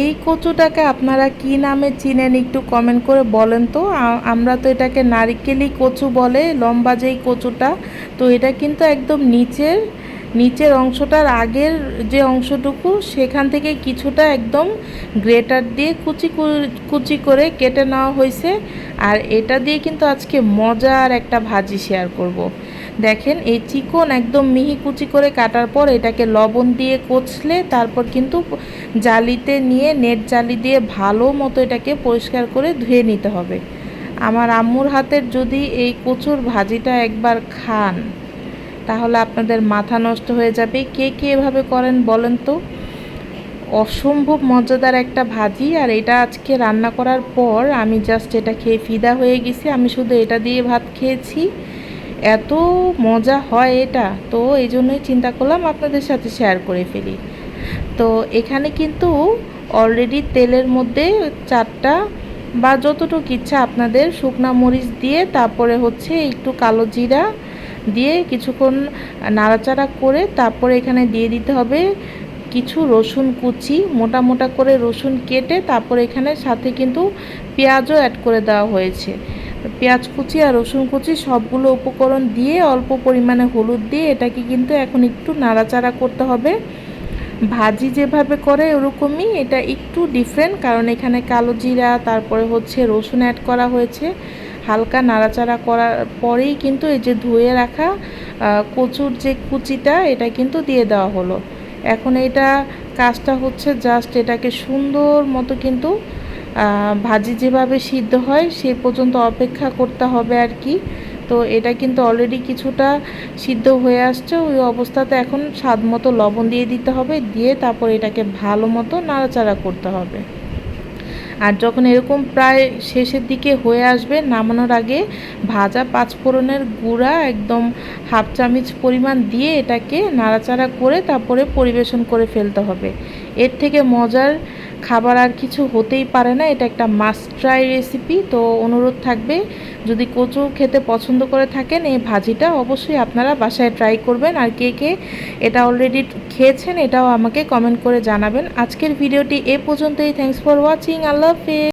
এই কচুটাকে আপনারা কি নামে চিনেন একটু কমেন্ট করে বলেন তো আমরা তো এটাকে নারিকেলি কচু বলে, লম্বা যেই কচুটা, তো এটা কিন্তু একদম নিচের নিচের অংশটার আগের যে অংশটুকু, সেখান থেকে কিছুটা একদম গ্রেটার দিয়ে কুচি কুচি করে কেটে নেওয়া হয়েছে আর এটা দিয়ে কিন্তু আজকে মজার একটা ভাজি শেয়ার করব। দেখেন, এই চিকন একদম মিহি কুচি করে কাটার পর এটাকে লবণ দিয়ে কচলে তারপর কিন্তু জালিতে নিয়ে নেট জালি দিয়ে ভালো মতো এটাকে পরিষ্কার করে ধুয়ে নিতে হবে। আমার আম্মুর হাতের যদি এই কচুর ভাজিটা একবার খান, তাহলে আপনাদের মাথা নষ্ট হয়ে যাবে। কে কে এভাবে করেন বলেন তো? অসম্ভব মজাদার একটা ভাজি আর এটা আজকে রান্না করার পর আমি জাস্ট এটা খেয়ে ফিদা হয়ে গেছি। আমি শুধু এটা দিয়ে ভাত খেয়েছি। এত মজা হয় এটা। তো এই জন্যই চিন্তা করলাম আপনাদের সাথে শেয়ার করে ফেলি। তো এখানে কিন্তু অলরেডি তেলের মধ্যে চারটা বা যতটুকু ইচ্ছা আপনাদের শুকনা মরিচ দিয়ে, তারপরে হচ্ছে একটু কালো জিরা দিয়ে কিছুক্ষণ নাড়াচাড়া করে, তারপরে এখানে দিয়ে দিতে হবে কিছু রসুন কুচি, মোটা মোটা করে রসুন কেটে, তারপরে এখানে সাথে কিন্তু পেঁয়াজও অ্যাড করে দেওয়া হয়েছে। পেঁয়াজ কুচি আর রসুন কুচি, সবগুলো উপকরণ দিয়ে অল্প পরিমাণে হলুদ দিয়ে এটাকে কিন্তু এখন একটু নাড়াচাড়া করতে হবে। ভাজি যেভাবে করে ওরকমই, এটা একটু ডিফারেন্ট কারণ এখানে কালো জিরা, তারপরে হচ্ছে রসুন অ্যাড করা হয়েছে। হালকা নাড়াচাড়া করার পরেই কিন্তু এই যে ধুয়ে রাখা কচুর যে কুচিটা, এটা কিন্তু দিয়ে দেওয়া হলো। এখন এটা কাজটা হচ্ছে জাস্ট এটাকে সুন্দর মতো কিন্তু ভাজি যেভাবে সিদ্ধ হয়, সে পর্যন্ত অপেক্ষা করতে হবে আর কি। তো এটা কিন্তু অলরেডি কিছুটা সিদ্ধ হয়ে আসছে। ওই অবস্থাতে এখন স্বাদ মতো লবণ দিয়ে দিতে হবে, দিয়ে তারপর এটাকে ভালো মতো নাড়াচাড়া করতে হবে। আর যখন এরকম প্রায় শেষের দিকে হয়ে আসবে, নামানোর আগে ভাজা পাঁচফোড়নের গুঁড়া একদম হাফ চামচ পরিমাণ দিয়ে এটাকে নাড়াচাড়া করে তারপরে পরিবেশন করে ফেলতে হবে। এর থেকে মজার খাবার আর কিছু হতেই পারে না, এটা একটা মাস্ট ট্রাই রেসিপি তো অনুরোধ থাকবে, যদি কচু খেতে পছন্দ করে থাকেন, এই ভাজিটা অবশ্যই আপনারা বাসায় ট্রাই করবেন, আর কে কে এটা অলরেডি খেয়েছেন, এটাও আমাকে কমেন্ট করে জানাবেন। আজকের ভিডিওটি এ পর্যন্তই থ্যাংকস ফর ওয়াচিং আল্লাহ হাফেজ।